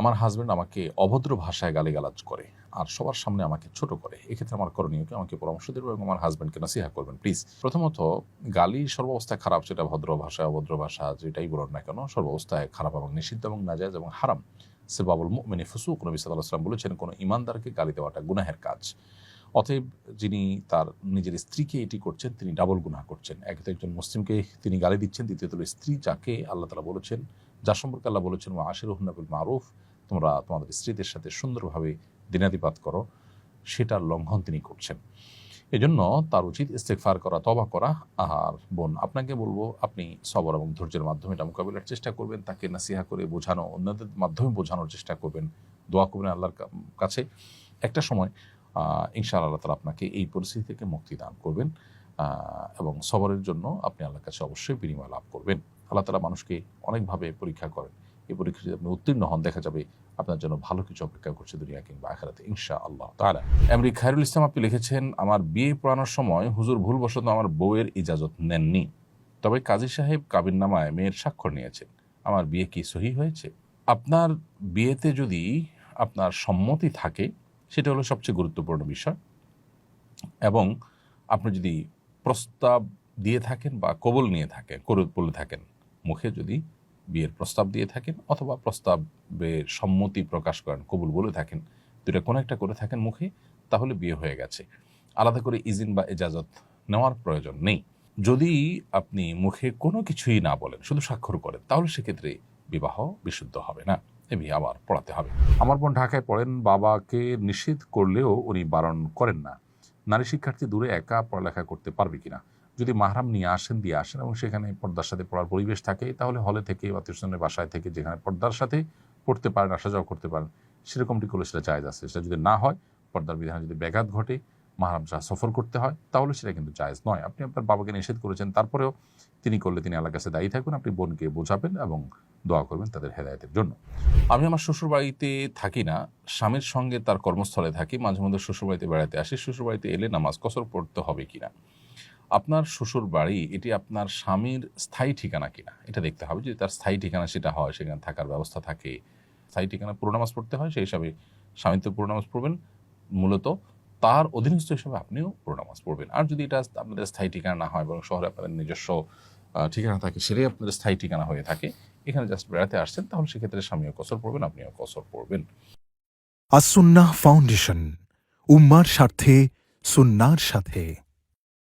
আমার হাজবেন্ড আমাকে অভদ্র ভাষায় গালিগালাজ করে আর সবার সামনে আমাকে ছোট করে। এক্ষেত্রে আমার করণীয় কি আমাকে পরামর্শ দেবে এবং আমার হাজবেন্ডকে নাসিহা করবেন। প্লিজ প্রথমত গালি সর্বাবস্থায় খারাপ সেটা ভদ্র ভাষা অভদ্র ভাষা, যেটাই বলুন না কেন, সর্বাবস্থায় খারাপ এবং নিষিদ্ধ এবং নাজায়জ এবং হারাম। সে বাবুল মুমিনী ফুসুক, নবী সাল্লাহ সাল্লাম বলেছেন, কোনো ইমানদারকে গালি দেওয়াটা গুনাহের কাজ। অতএব যিনি তার নিজের স্ত্রীকে এটি করছেন, তিনি ডাবল গুনাহ করছেন। একে একজন মুসলিমকে তিনি গালি দিচ্ছেন, দ্বিতীয়ত স্ত্রী, যাকে আল্লাহ তালা বলেছেন যার সম্পর্কে আল্লাহ বলেছেন মা আশির হুন্নাবুল মারুফ তোমরা তোমাদের স্ত্রীদের সাথে সুন্দরভাবে দিনাতিপাত করো সেটার লঙ্ঘন তিনি করছেন। এজন্য তার উচিত ইস্তেকফার করা তবা করা। আর বোন, আপনাকে বলব, আপনি সবর এবং ধৈর্যের মাধ্যমে এটা মোকাবিলার চেষ্টা করবেন, তাকে নাসিহা করে বোঝানো, অন্যদের মাধ্যমে বোঝানোর চেষ্টা করবেন। দোয়া করবেন আল্লাহর কাছে। একটা সময় ইনশাআল্লাহ আল্লাহ তালা আপনাকে এই পরিস্থিতি থেকে মুক্তি দান করবেন এবং সবরের জন্য আপনি আল্লাহর কাছে অবশ্যই বিনিময় লাভ করবেন। আল্লাহ তালা মানুষকে অনেকভাবে পরীক্ষা করেন। এই পরীক্ষা আপনি উত্তীর্ণ হন, দেখা যাবে আপনার জন্য ভালো কিছু অপেক্ষা করছে দুনিয়া কিংবা আখেরাতে ইনশা আল্লাহ তালা এমরি খায়রুল ইসলাম, আপনি লিখেছেন, আমার বিয়ে পড়ানোর সময় হুজুর ভুলবশত আমার বউয়ের ইজাজত নেননি। তবে কাজী সাহেব কাবিননামায় মেয়ের স্বাক্ষর নিয়েছেন। আমার বিয়ে কি সহি হয়েছে? আপনার বিয়েতে যদি আপনার সম্মতি থাকে, সেটা হলো সবচেয়ে গুরুত্বপূর্ণ বিষয়। এবং আপনি যদি প্রস্তাব দিয়ে থাকেন বা কবল নিয়ে থাকেন করে বলে থাকেন, মুখে যদি বিয়ের প্রস্তাব দিয়ে থাকেন অথবা প্রস্তাবের সম্মতি প্রকাশ করেন, কবুল বলে থাকেন। দুটা কোনো একটা করে থাকেন মুখে, তাহলে বিয়ে হয়ে গেছে। আলাদা করে ইজিন বা এজাজত নেওয়ার প্রয়োজন নেই। যদি আপনি মুখে কোনো কিছুই না বলেন, শুধু স্বাক্ষর করেন, তাহলে সেক্ষেত্রে বিবাহ বিশুদ্ধ হবে না। এ বিয়ে আবার পড়াতে হবে। আমার বোন ঢাকায় পড়েন, বাবাকে নিষেধ করলেও উনি বারণ করেন না। নারী শিক্ষার্থী দূরে একা পড়ালেখা করতে পারবে কিনা? যদি মাহরাম নিয়ে আসেন, দিয়ে আসেন এবং সেখানে পর্দার সাথে পড়ার পরিবেশ থাকে, তাহলে হলে থেকে বা টিউশনের বাসায় থেকে যেখানে পর্দার সাথে পড়তে পারেন, আসা যাওয়া করতে পারেন, সেরকমটি করলে সেটা জায়জ আছে। সেটা যদি না হয়, পর্দার বিধানে যদি ব্যাঘাত ঘটে মাহরাম সফর করতে হয়, তাহলে সেটা কিন্তু জায়েজ নয়। আপনি আপনার বাবাকে নিষেধ করেছেন, তারপরেও তিনি করলে তিনি আল্লাহর কাছে দায়ী থাকবেন আপনি বোনকে বোঝাবেন এবং দোয়া করবেন তাদের হেদায়তের জন্য। আমি আমার শ্বশুরবাড়িতে থাকি না, স্বামীর সঙ্গে তার কর্মস্থলে থাকি, মাঝে মধ্যে শ্বশুরবাড়িতে বেড়াতে আসি, শ্বশুরবাড়িতে এলে নামাজ কসর পড়তে হবে কিনা? আপনার শ্বশুর বাড়ি এটি আপনার স্বামীর স্থায়ী ঠিকানা কিনা? এটা দেখতে হবে, যদি তার স্থায়ী ঠিকানা সেটা হয়, সেখানে থাকার ব্যবস্থা থাকে, স্থায়ী ঠিকানা পুরো নামাজ পড়তে হয়, সেই হিসাবে স্বামী তো পুরো নামাজ পড়বেন, মূলত তার অধীনস্থ হিসাবে আপনিও পুরো নামাজ পড়বেন। আর যদি এটা আপনাদের স্থায়ী ঠিকানা না হয় এবং শহরে আপনাদের নিজস্ব ঠিকানা থাকে, সেটাই আপনাদের স্থায়ী ঠিকানা হয়ে থাকে। এখানে জাস্ট বেড়াতে আসছেন, তাহলে সেক্ষেত্রে স্বামীও কসর পড়বেন, আপনিও কসর পড়বেন। আসুন্না ফাউন্ডেশন, উম্মার স্বার্থে, সুন্নার সাথে।